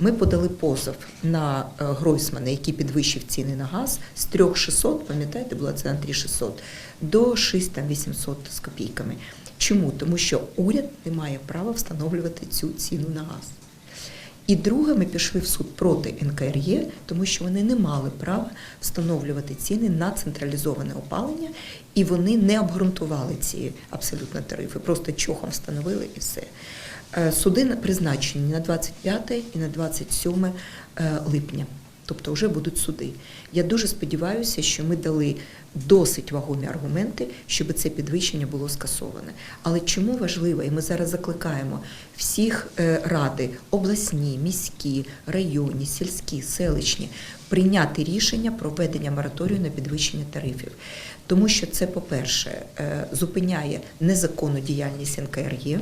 Ми подали позов на е, Гройсмана, який підвищив ціни на газ з 3600, пам'ятаєте, була ціна 3600, до 6800 з копійками. Чому? Тому що уряд не має права встановлювати цю ціну на газ. І друге, ми пішли в суд проти НКРЄ, тому що вони не мали права встановлювати ціни на централізоване опалення, і вони не обґрунтували ці абсолютно тарифи, просто чохом встановили і все. Е, Суди на- призначені на 25 і на 27 е, липня. Тобто вже будуть суди. Я дуже сподіваюся, що ми дали досить вагомі аргументи, щоб це підвищення було скасоване. Але чому важливо, і ми зараз закликаємо всіх е, ради, обласні, міські, районні, сільські, селищні, прийняти рішення про введення мораторію на підвищення тарифів. Тому що це, по-перше, е, зупиняє незаконну діяльність НКРЄ,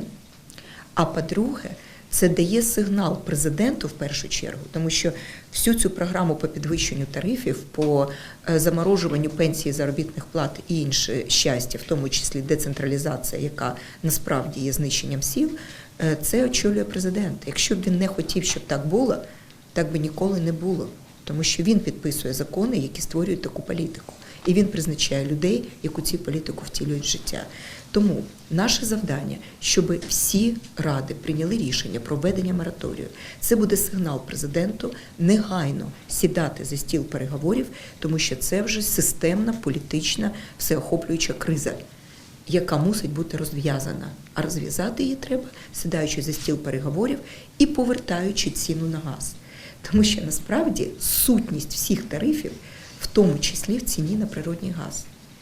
а по-друге, це дає сигнал президенту в першу чергу, тому що всю цю програму по підвищенню тарифів, по е, заморожуванню пенсії, заробітних плат і інше щастя, в тому числі децентралізація, яка насправді є знищенням сіл, е, це очолює президент. Якщо б він не хотів, щоб так було, так би ніколи не було. Тому що він підписує закони, які створюють таку політику. І він призначає людей, яку цю політику втілюють в життя. Тому наше завдання, щоб всі ради прийняли рішення про введення мораторію. Це буде сигнал президенту негайно сідати за стіл переговорів, тому що це вже системна політична всеохоплююча криза, яка мусить бути розв'язана. А розв'язати її треба, сідаючи за стіл переговорів і повертаючи ціну на газ. Тому що насправді сутність всіх тарифів, в тому числі в ціні на природній газ.